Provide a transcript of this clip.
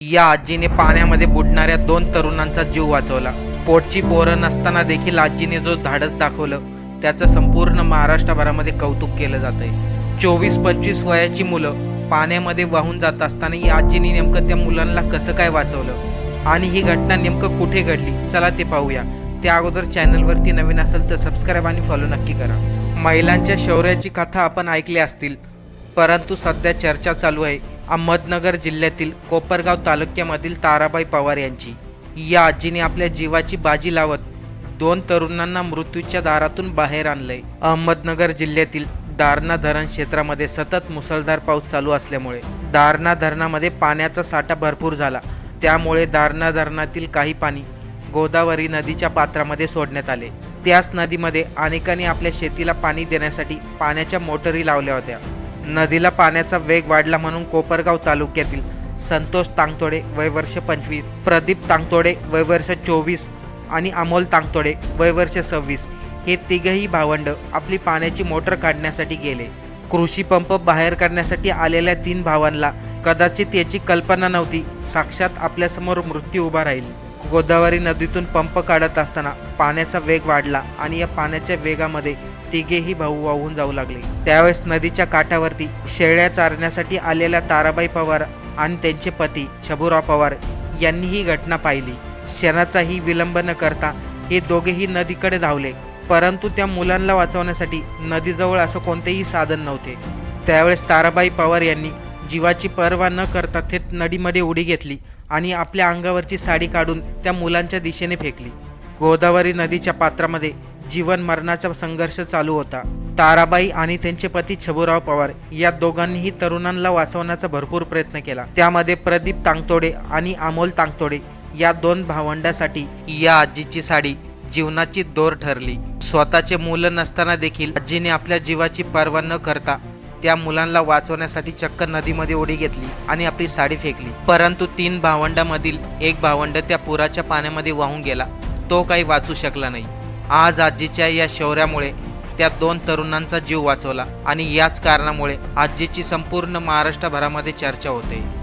या आजीने पाण्यामध्ये बुडणाऱ्या दोन तरुणांचा जीव वाचवला. पोटची पोरं नसताना देखील आजीने जो धाडस दाखवलं त्याचं संपूर्ण महाराष्ट्रभरामध्ये कौतुक केलं जातंय. चोवीस पंचवीस वयाची मुलं पाण्यामध्ये वाहून जात असताना या आजीने नेमकं त्या मुलांना कसं काय वाचवलं? आणि ही घटना नेमकं कुठे घडली? चला ते पाहूया. त्या अगोदर चॅनलवरती नवीन असेल तर सबस्क्राईब आणि फॉलो नक्की करा. महिलांच्या शौर्याची कथा आपण ऐकली असतील परंतु सध्या चर्चा चालू आहे. अहमदनगर जिल्ह्यातील कोपरगाव तालुक्यामधील ताराबाई पवार यांची. या आजीने आपल्या जीवाची बाजी लावत दोन तरुणांना मृत्यूच्या दारातून बाहेर आणलंय. अहमदनगर जिल्ह्यातील दारणा धरण क्षेत्रामध्ये सतत मुसळधार पाऊस चालू असल्यामुळे दारणा धरणामध्ये पाण्याचा साठा भरपूर झाला. त्यामुळे दारणा धरणातील काही पाणी गोदावरी नदीच्या पात्रामध्ये सोडण्यात आले. त्याच नदीमध्ये अनेकांनी आपल्या शेतीला पाणी देण्यासाठी पाण्याच्या मोटरी लावल्या होत्या. नदीला पाण्याचा वेग वाढला म्हणून कोपरगाव तालुक्यातील संतोष तांगतोडे वय वर्ष पंचवीस प्रदीप तांगतोडे वय वर्ष चोवीस आणि अमोल तांगतोडे वय वर्ष सव्वीस हे तिघही भावंड आपली पाण्याची मोटर काढण्यासाठी गेले. कृषी पंप बाहेर काढण्यासाठी आलेल्या तीन भावांना कदाचित याची कल्पना नव्हती. साक्षात आपल्यासमोर मृत्यू उभा राहील. गोदावरी नदीतून पंप काढत असताना पाण्याचा वेग वाढला आणि या पाण्याच्या वेगामध्ये तिघेही भाऊ वाहून जाऊ लागले. त्यावेळेस नदीच्या काठावरती शेळ्या चारण्यासाठी आलेल्या ताराबाई पवार आणि त्यांचे पती शबुराव पवार यांनी ही घटना पाहिली. क्षणाचाही विलंब न करता हे दोघेही नदीकडे धावले परंतु त्या मुलांना वाचवण्यासाठी नदीजवळ असं कोणतेही साधन नव्हते. त्यावेळेस ताराबाई पवार यांनी जीवाची पर्वा न करता थेट नदीमध्ये उडी घेतली आणि आपल्या अंगावरची साडी काढून त्या मुलांच्या दिशेने फेकली. गोदावरी नदीच्या पात्रामध्ये जीवन मरणाचा संघर्ष चालू होता. ताराबाई आणि त्यांचे पती छबुराव पवार या दोघांनीही तरुणांना वाचवण्याचा भरपूर प्रयत्न केला. त्यामध्ये प्रदीप तांगतोडे आणि अमोल तांगतोडे या दोन भावंडासाठी या आजीची साडी जीवनाची दोर ठरली. स्वतःचे मुलं नसताना देखील आजीने आपल्या जीवाची पर्वा न करता त्या मुलांना वाचवण्यासाठी चक्क नदीमध्ये उडी घेतली आणि आपली साडी फेकली. परंतु तीन भावंडामधील एक भावंड त्या पुराच्या पाण्यामध्ये वाहून गेला. तो काही वाचू शकला नाही. आज आजीच्या या शौर्यामुळे त्या दोन तरुणांचा जीव वाचवला आणि याच कारणामुळे आजीची संपूर्ण महाराष्ट्रभरामध्ये चर्चा होते.